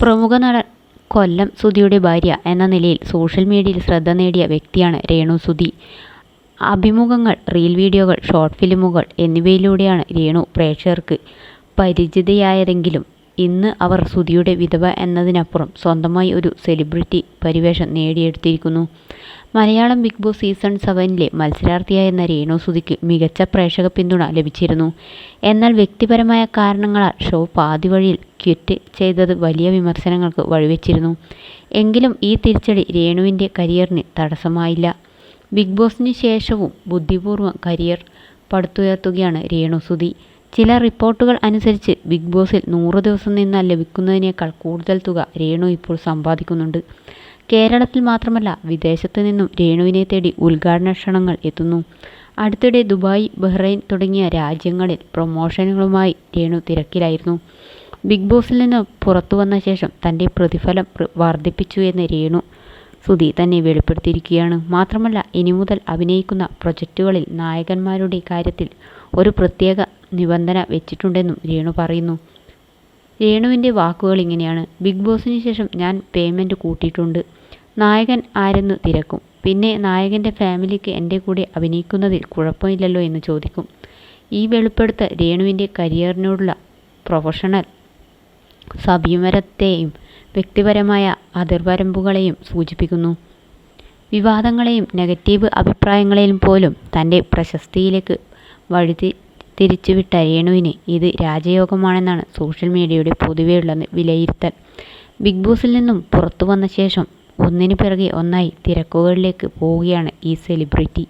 പ്രമുഖ നടൻ കൊല്ലം സുധിയുടെ ഭാര്യ എന്ന നിലയിൽ സോഷ്യൽ മീഡിയയിൽ ശ്രദ്ധ നേടിയ വ്യക്തിയാണ് രേണു സുധി. അഭിമുഖങ്ങൾ, റീൽ വീഡിയോകൾ, ഷോർട്ട് ഫിലിമുകൾ എന്നിവയിലൂടെയാണ് രേണു പ്രേക്ഷകർക്ക് പരിചിതയായതെങ്കിലും ഇന്ന് അവർ സുധിയുടെ വിധവ എന്നതിനപ്പുറം സ്വന്തമായി ഒരു സെലിബ്രിറ്റി പരിവേഷം നേടിയെടുത്തിരിക്കുന്നു. മലയാളം ബിഗ് ബോസ് സീസൺ സെവനിലെ മത്സരാർത്ഥിയായിരുന്ന രേണു സുധിക്ക് മികച്ച പ്രേക്ഷക പിന്തുണ ലഭിച്ചിരുന്നു. എന്നാൽ വ്യക്തിപരമായ കാരണങ്ങളാൽ ഷോ പാതിവഴിയിൽ ക്വിറ്റ് ചെയ്തത് വലിയ വിമർശനങ്ങൾക്ക് വഴിവെച്ചിരുന്നു. എങ്കിലും ഈ തിരിച്ചടി രേണുവിന്റെ കരിയറിന് തടസ്സമായില്ല. ബിഗ് ബോസിന് ശേഷവും ബുദ്ധിപൂർവം കരിയർ പടുത്തുയർത്തുകയാണ് രേണു സുധി. ചില റിപ്പോർട്ടുകൾ അനുസരിച്ച് ബിഗ് ബോസിൽ നൂറ് ദിവസം നിന്നാൽ ലഭിക്കുന്നതിനേക്കാൾ കൂടുതൽ തുക രേണു ഇപ്പോൾ സമ്പാദിക്കുന്നുണ്ട്. കേരളത്തിൽ മാത്രമല്ല വിദേശത്തു നിന്നും രേണുവിനെ തേടി ഉദ്ഘാടന ക്ഷണങ്ങൾ എത്തുന്നു. അടുത്തിടെ ദുബായ്, ബഹ്റൈൻ തുടങ്ങിയ രാജ്യങ്ങളിൽ പ്രൊമോഷനുകളുമായി രേണു തിരക്കിലായിരുന്നു. ബിഗ് ബോസിൽ നിന്ന് പുറത്തു വന്ന ശേഷം തന്റെ പ്രതിഫലം വർദ്ധിപ്പിച്ചു എന്ന് രേണു സുധി തന്നെ വെളിപ്പെടുത്തിയിരിക്കുകയാണ്. മാത്രമല്ല ഇനി മുതൽ അഭിനയിക്കുന്ന പ്രൊജക്റ്റുകളിൽ നായകന്മാരുടെ കാര്യത്തിൽ ഒരു പ്രത്യേക നിബന്ധന വെച്ചിട്ടുണ്ടെന്നും രേണു പറയുന്നു. രേണുവിന്റെ വാക്കുകൾ ഇങ്ങനെയാണ് ബിഗ് ബോസിന് ശേഷം ഞാൻ പേയ്മെന്റ് കൂട്ടിയിട്ടുണ്ട്. നായകൻ ആരെന്ന് തിരക്കും. പിന്നെ നായകന്റെ ഫാമിലിക്ക് എന്റെ കൂടെ അഭിനയിക്കുന്നതിൽ കുഴപ്പമില്ലല്ലോ എന്ന് ചോദിക്കും. ഈ വെളിപ്പെടുത്തൽ രേണുവിന്റെ കരിയറിനോടുള്ള പ്രൊഫഷണൽ സമീപനത്തെയും വ്യക്തിപരമായ അതിർവരമ്പുകളെയും സൂചിപ്പിക്കുന്നു. വിവാദങ്ങളെയും നെഗറ്റീവ് അഭിപ്രായങ്ങളെയും പോലും തന്റെ പ്രശസ്തിയിലേക്ക് വഴിതിരിച്ചുവിട്ട രേണുവിന് ഇത് രാജയോഗമാണെന്നാണ് സോഷ്യൽ മീഡിയയുടെ പൊതുവെയുള്ള വിലയിരുത്തൽ. ബിഗ് ബോസിൽ നിന്നും പുറത്തു വന്ന ശേഷം ഒന്നിനു പിറകെ ഒന്നായി തിരക്കുകളിലേക്ക് പോവുകയാണ് ഈ സെലിബ്രിറ്റി.